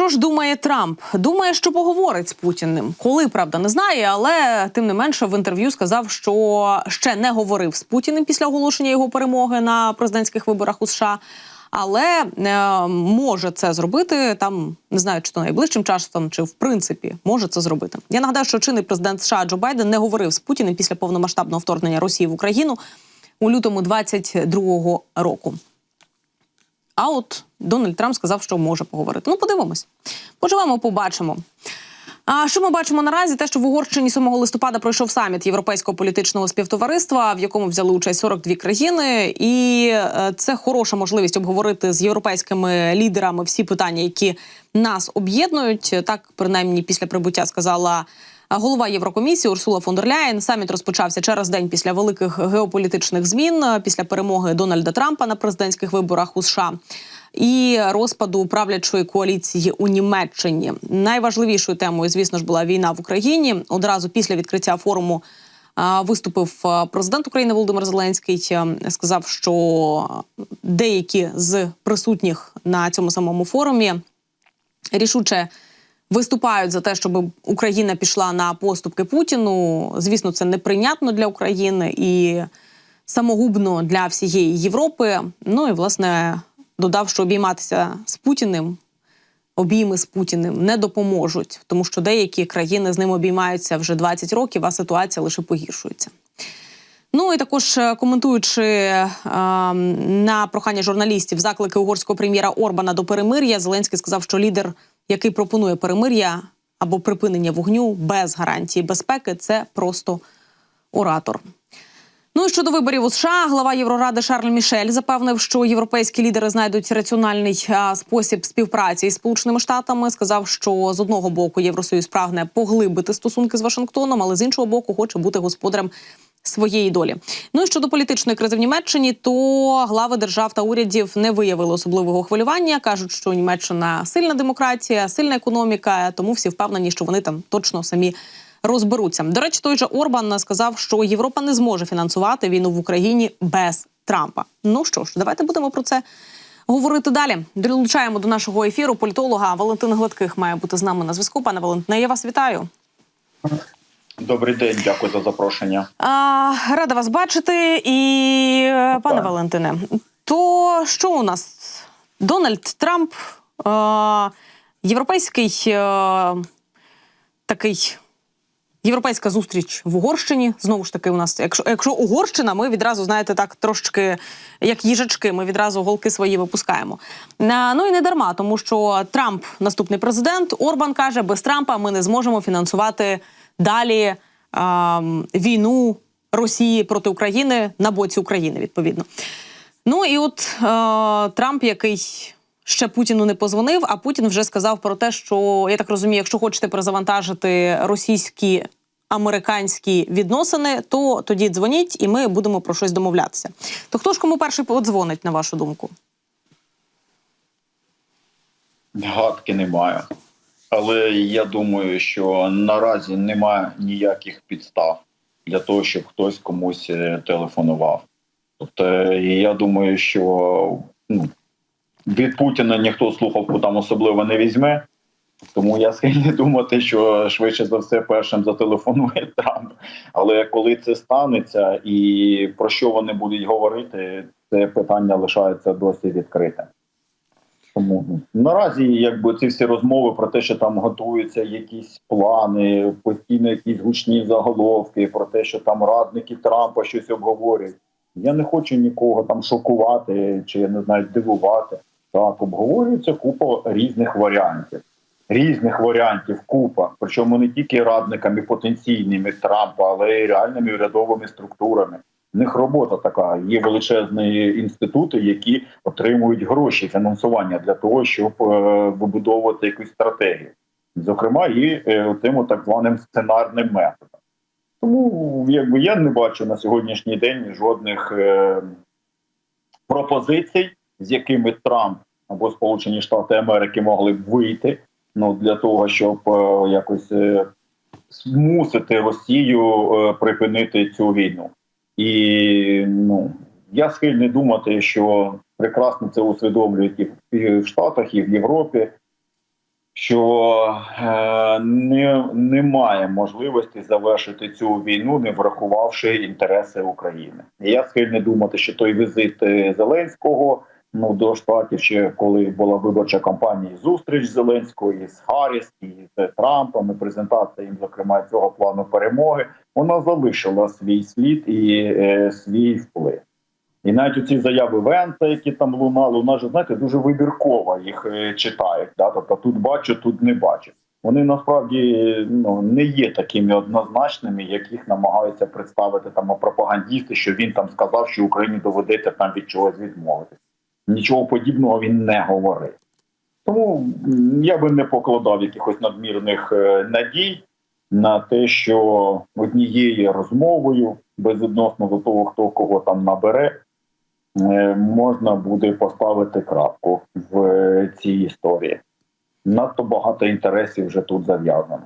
що ж думає Трамп? Думає, що поговорить з Путіним. Коли правда не знає, але тим не менше в інтерв'ю сказав, що ще не говорив з Путіним після оголошення його перемоги на президентських виборах у США. Але е, може це зробити там, не знаю, чи то найближчим часом, чи в принципі може це зробити. Я нагадаю, що чинний президент США Джо Байден не говорив з Путіним після повномасштабного вторгнення Росії в Україну у лютому 22-го року. А от Дональд Трамп сказав, що може поговорити. Ну, подивимось. Поживемо, побачимо. А що ми бачимо наразі? Те, що в Угорщині 7 листопада пройшов саміт Європейського політичного співтовариства, в якому взяли участь 42 країни, і е, це хороша можливість обговорити з європейськими лідерами всі питання, які нас об'єднують. Так, принаймні, після прибуття сказала. Голова Єврокомісії Урсула фон дер Ляєн саміт розпочався через день після великих геополітичних змін, після перемоги Дональда Трампа на президентських виборах у США і розпаду правлячої коаліції у Німеччині. Найважливішою темою, звісно ж, була війна в Україні. Одразу після відкриття форуму виступив президент України Володимир Зеленський. Сказав, що деякі з присутніх на цьому самому форумі рішуче виступають за те, щоб Україна пішла на поступки Путіну. Звісно, це неприйнятно для України і самогубно для всієї Європи. Ну і власне додав, що обійматися з Путіним. Обійми з Путіним не допоможуть, тому що деякі країни з ним обіймаються вже 20 років, а ситуація лише погіршується. Ну і також е, коментуючи е, на прохання журналістів заклики угорського прем'єра Орбана до перемир'я, Зеленський сказав, що лідер, який пропонує перемир'я або припинення вогню без гарантії безпеки, це просто оратор. Ну і щодо виборів у США, глава Євроради Шарль Мішель запевнив, що європейські лідери знайдуть раціональний спосіб співпраці із Сполученими Штатами. Сказав, що з одного боку Євросоюз прагне поглибити стосунки з Вашингтоном, але з іншого боку хоче бути господарем своєї долі. Ну і щодо політичної кризи в Німеччині, то глави держав та урядів не виявили особливого хвилювання. кажуть, що Німеччина сильна демократія, сильна економіка, тому всі впевнені, що вони там точно самі розберуться. До речі, той же Орбан сказав, що Європа не зможе фінансувати війну в Україні без Трампа. Ну що ж, давайте будемо про це говорити далі. Долучаємо до нашого ефіру політолога Валентин Гладких має бути з нами на зв'язку. Пане Валентине, я вас вітаю. Добрий день, дякую за запрошення. А, рада вас бачити. І пане Так. Валентине, то що у нас? Дональд Трамп, е, європейський е, такий. Європейська зустріч в Угорщині. Знову ж таки, у нас, якщо, якщо Угорщина, ми відразу, знаєте, так трошечки як їжачки, ми відразу голки свої випускаємо. Ну і не дарма, тому що Трамп наступний президент. Орбан каже, без Трампа ми не зможемо фінансувати далі ем, війну Росії проти України на боці України, відповідно. Ну і от е, Трамп, який ще Путіну не позвонив, а Путін вже сказав про те, що я так розумію, якщо хочете перезавантажити російські американські відносини, то тоді дзвоніть, і ми будемо про щось домовлятися. То хто ж кому перший подзвонить, на вашу думку? Гадки немає. Але я думаю, що наразі немає ніяких підстав для того, щоб хтось комусь е, телефонував. Тобто, я думаю, що ну, від Путіна ніхто слухавку там особливо не візьме. Тому я схильний думати, що швидше за все першим зателефонує Трамп. Але коли це станеться і про що вони будуть говорити, це питання лишається досі відкритим. Тому наразі, якби ці всі розмови про те, що там готуються якісь плани, постійно якісь гучні заголовки, про те, що там радники Трампа щось обговорюють. Я не хочу нікого там шокувати чи я не знаю дивувати. Так, обговорюється купа різних варіантів. Різних варіантів купа, причому не тільки радниками потенційними Трампа, але й реальними урядовими структурами. В них робота така. Є величезні інститути, які отримують гроші фінансування для того, щоб е, вибудовувати якусь стратегію, зокрема, і е, тим так званим сценарним методом. Тому якби я не бачу на сьогоднішній день жодних е, пропозицій, з якими Трамп або Сполучені Штати Америки могли б вийти ну для того, щоб е, якось е, змусити Росію е, припинити цю війну. І ну я схильний думати, що прекрасно це усвідомлюють і в- Штатах, і в Європі. що е, не, немає можливості завершити цю війну, не врахувавши інтереси України. І я схильний думати, що той візит Зеленського ну до штатів, ще коли була виборча кампанія, і зустріч Зеленського із Харріс, і з Трампом, і презентація їм, зокрема, цього плану перемоги, вона залишила свій слід і е, свій вплив. І навіть у ці заяви Венса, які там лунали, вона ж знаєте, дуже вибірково їх е, читають. Да? Тобто тут бачу, тут не бачу. Вони насправді ну не є такими однозначними, яких намагаються представити там пропагандісти, що він там сказав, що Україні доведеться там від чогось відмовитися. Нічого подібного він не говорив. Тому я би не покладав якихось надмірних е, надій на те, що однією розмовою, безвідносно до того, хто кого там набере, е, можна буде поставити крапку в е, цій історії. Надто багато інтересів вже тут зав'язано.